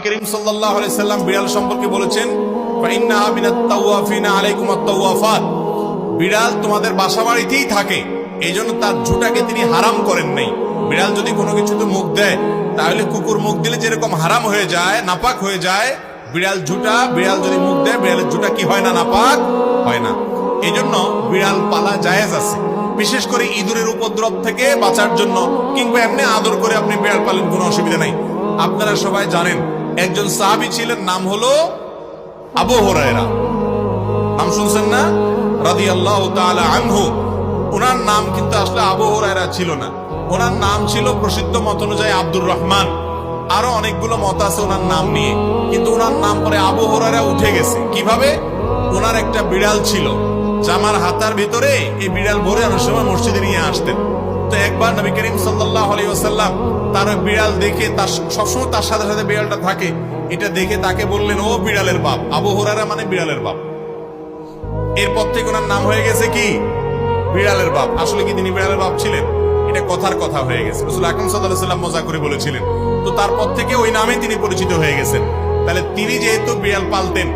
করিম সাল্লাল্লাহু আলাইহি সাল্লাম বিড়াল সম্পর্কে বলেছেন ফাইন্নাহা মিনাত তাওয়াফিনা আলাইকুম আত-তাওয়াফাত। বিড়াল তোমাদের থাকে তার ঝুটাকে তিনি হারাম করেন নাই। বিড়াল যদি কোনো কিছুতে মুখ দেয়, তাহলে কুকুর মুখ দিলে যেরকম হারাম হয়ে যায়, নাপাক হয়ে যায়, বিড়াল ঝুটা, বিড়াল যদি মুখ দেয়, বিড়ালের ঝুটা কি হয় না, নাপাক হয় না। এই জন্য বিড়াল পালা জায়েজ আছে। বিশেষ করে ইঁদুরের উপদ্রব থেকে বাঁচার জন্য কিংবা এমনি আদর করে আপনি বিড়াল পালেন, কোনো অসুবিধা নাই। আপনারা সবাই জানেন একজন সাহাবি ছিলেন, নাম হলো আবু হরায়রা। নাম শুনছেন না? রাদি আল্লাহ আনহু। ওনার নাম কিন্তু আসলে আবু হরায়রা ছিল না। ওনার নাম ছিল প্রসিদ্ধ মত অনুযায়ী আব্দুর রহমান। আরও অনেকগুলো মত আছে ওনার নাম নিয়ে। কিন্তু ওনার নাম পরে আবু হরায়রা উঠে গেছে। কীভাবে? ওনার একটা বিড়াল ছিল। জামার হাতার ভিতরে এই বিড়াল ভরে অনেক সময় মসজিদে নিয়ে আসতেন। তো একবার নবী করিম সাল্লাহ আলী ওসাল্লাম তার বিড়াল দেখে তার সবসময় তার সাথে সাথে বিড়ালটা থাকে। এটা দেখে তাকে বললেন, ও বিড়ালের বাপ, আবু হরারা মানে বিড়ালের বাপ। এরপর থেকে ওনার নাম হয়ে গেছে কি? বিড়ালের বাপ। আসলে কি তিনি বিড়ালের বাপ ছিলেন? এটা কথার কথা হয়ে গেছে। রসুল আকরম সাল্লাহ সাল্লাম মজা করে বলেছিলেন। তো তারপর থেকে ওই নামে তিনি পরিচিত হয়ে গেছেন। তাহলে তিনি যেহেতু বিড়াল পালতেন